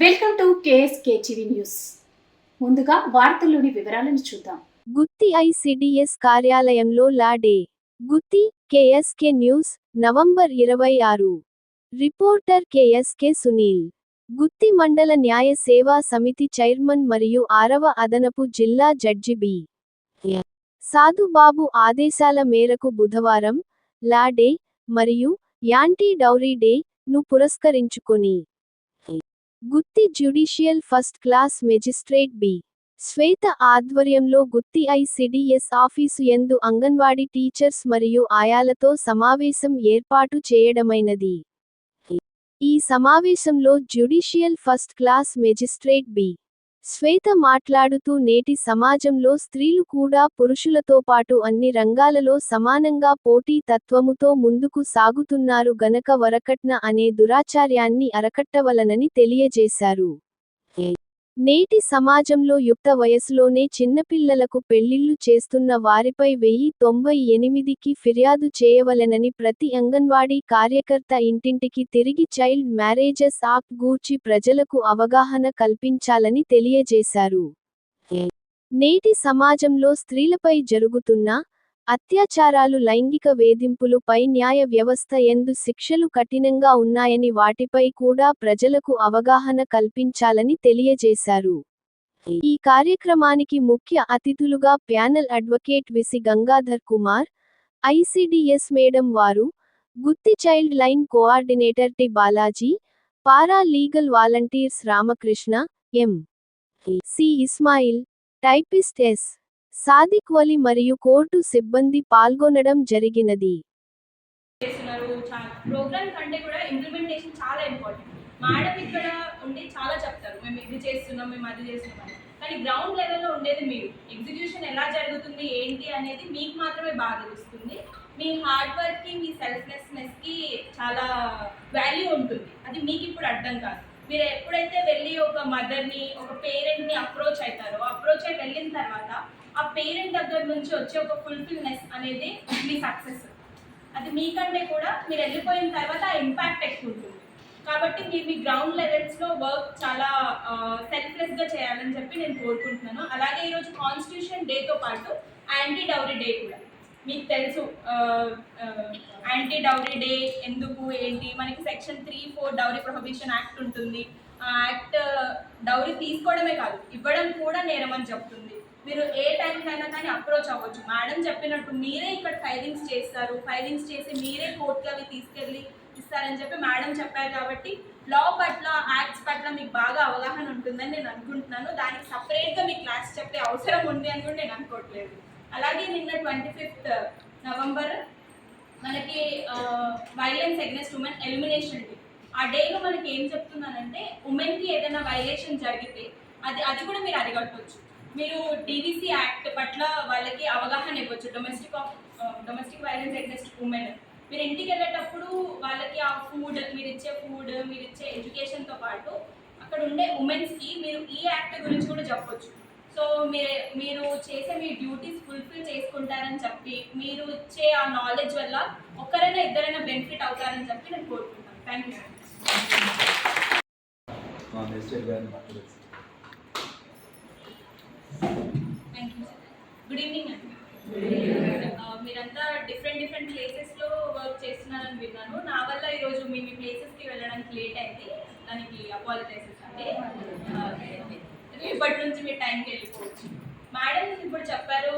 Welcome to KSK TV news. ముందుగా వార్తల్లోని వివరాలను చూద్దాం. గుత్తి ఐసిడిఎస్ కార్యాలయంలో లాడే గుత్తి కేఎస్కే న్యూస్ నవంబర్ ఇరవై ఆరు. Reporter KSK Sunil. గుత్తి మండల న్యాయ సేవా సమితి చైర్మన్ మరియు ఆరవ అదనపు జిల్లా జడ్జి బి. సాధుబాబు ఆదేశాల మేరకు బుధవారం లాడే మరియు యాంటీ డౌరీ డే ను పురస్కరించుకొని Gutti judicial first class magistrate B. Shweta ఆధ్వర్యంలో గుత్తి ఐసిడిఎస్ ఆఫీసు యందు అంగన్వాడీ టీచర్స్ మరియు ఆయాలతో సమావేశం ఏర్పాటు చేయడమైనది. ఈ సమావేశంలో judicial first class magistrate B. Shweta మాట్లాడుతూ నేటి సమాజంలో స్త్రీలు కూడా పురుషులతో పాటు అన్ని రంగాలలో సమానంగా పోటీ తత్వముతో ముందుకు సాగుతున్నారు గనక వరకట్న అనే దురాచార్యాన్ని అరకట్టవలనని తెలియజేశారు. నేటి సమాజంలో యుక్త వయసులోనే చిన్నపిల్లలకు పెళ్ళిళ్ళు చేస్తున్న వారిపై వెయ్యి తొంభై ఎనిమిదికి ఫిర్యాదు చేయవలెనని ప్రతి అంగన్వాడీ కార్యకర్త ఇంటింటికి తిరిగి చైల్డ్ మ్యారేజెస్ యాక్ట్ గూర్చి ప్రజలకు అవగాహన కల్పించాలని తెలియజేశారు. నేటి సమాజంలో స్త్రీలపై జరుగుతున్న అత్యాచారాలు లైంగిక వేధింపులు పై న్యాయ వ్యవస్థ ఎందు శిక్షలు కఠినంగా ఉన్నాయని వాటిపై కూడా ప్రజలకు అవగాహన కల్పించాలని తెలియజేశారు. ఈ కార్యక్రమానికి ముఖ్య అతిథులుగా panel advocate V C Gangadhar Kumar ICDS madam వారు Gutti child line coordinator T Balaji para legal volunteers Ramakrishna M. C. Ismail typist S. Sadiq Vali మరియు కోర్టు సిబ్బంది పాల్గొనడం జరిగినది. చేస్తున్నారు. ప్రోగ్రామ్ కంటే కూడా ఇంప్లిమెంటేషన్ చాలా ఇంపార్టెంట్ మేడం ఇక్కడ ఉండి చాలా చెప్తారు. మేము ఇది చేస్తున్నాం మేము అది చేస్తున్నాం అని. కానీ గ్రౌండ్ లెవెల్లో ఉండేది మీరు. ఎగ్జిక్యూషన్ ఎలా జరుగుతుంది ఏంటి అనేది మీకు మాత్రమే బాగా తెలుస్తుంది. మీ హార్డ్ వర్క్కి మీ సెల్ఫ్లెస్నెస్కి చాలా వాల్యూ ఉంటుంది. అది మీకు ఇప్పుడు అర్థం కాదు. మీరు ఎప్పుడైతే వెళ్ళి ఒక మదర్ని ఒక పేరెంట్ని అప్రోచ్ అవుతారో అప్రోచ్ అయి వెళ్ళిన తర్వాత ఆ పేరెంట్ దగ్గర నుంచి వచ్చే ఒక ఫుల్ఫిల్నెస్ అనేది మీ సక్సెస్ అది మీకంటే కూడా మీరు వెళ్ళిపోయిన తర్వాత ఆ ఇంపాక్ట్ ఎక్కువ ఉంటుంది. కాబట్టి మీరు మీ గ్రౌండ్ లెవెల్స్లో వర్క్ చాలా సెల్ఫ్లెస్గా చేయాలని చెప్పి నేను కోరుకుంటున్నాను. అలాగే ఈరోజు కాన్స్టిట్యూషన్ డేతో పాటు యాంటీ డౌరీ డే కూడా. మీకు తెలుసు యాంటీ డౌరీ డే ఎందుకు ఏంటి? మనకి section three four dowry prohibition act ఉంటుంది. ఆ యాక్ట్ డౌరీ తీసుకోవడమే కాదు ఇవ్వడం కూడా నేరమని చెప్తుంది. మీరు ఏ టైంకైనా కానీ అప్రోచ్ అవ్వచ్చు. మేడం చెప్పినట్టు మీరే ఇక్కడ ఫైలింగ్స్ చేస్తారు. ఫైలింగ్స్ చేసి మీరే కోర్టుకి అవి తీసుకెళ్ళి ఇస్తారని చెప్పి మేడం చెప్పారు కాబట్టి లా పట్ల యాక్ట్స్ పట్ల మీకు బాగా అవగాహన ఉంటుందని నేను అనుకుంటున్నాను. దానికి సపరేట్గా మీ క్లాస్ చెప్పే అవసరం ఉంది అని కూడా నేను అనుకోవట్లేదు. అలాగే నిన్న ట్వంటీ ఫిఫ్త్ నవంబర్ మనకి violence against women elimination day ఆ డేలో మనకి ఏం చెప్తున్నానంటే ఉమెన్కి ఏదైనా వైలేషన్ జరిగితే అది అది కూడా మీరు అడగట్టవచ్చు మీరు డీవీసీ యాక్ట్ పట్ల వాళ్ళకి అవగాహన ఇవ్వచ్చు. Domestic of domestic violence against women మీరు ఇంటికి వెళ్ళేటప్పుడు వాళ్ళకి ఆ ఫుడ్ మీరు ఇచ్చే ఫుడ్ మీరు ఇచ్చే ఎడ్యుకేషన్తో పాటు అక్కడ ఉండే ఉమెన్స్కి మీరు ఈ యాక్ట్ గురించి కూడా చెప్పొచ్చు. సో మీరు మీరు చేసే మీ డ్యూటీస్ ఫుల్ఫిల్ చేసుకుంటారని చెప్పి మీరు ఇచ్చే ఆ నాలెడ్జ్ వల్ల ఒక్కరైనా ఇద్దరైనా బెనిఫిట్ అవుతారని చెప్పి నేను కోరుకుంటాను థ్యాంక్ యూ మా మినిస్టర్ గారిని మాట్లాడచ్చు థ్యాంక్ యూ గుడ్ ఈవినింగ్ అండి మీరంతా డిఫరెంట్ డిఫరెంట్ ప్లేసెస్లో వర్క్ చేస్తున్నారని విన్నాను. నా వల్ల ఈరోజు మీ మీ ప్లేసెస్కి వెళ్ళడానికి లేట్ అయింది. దానికి అపాలజైసెస్ అండి ఆ, ఇప్పటి నుంచి మీ టైంకి వెళ్ళిపోవచ్చు. మేడం ఇప్పుడు చెప్పారు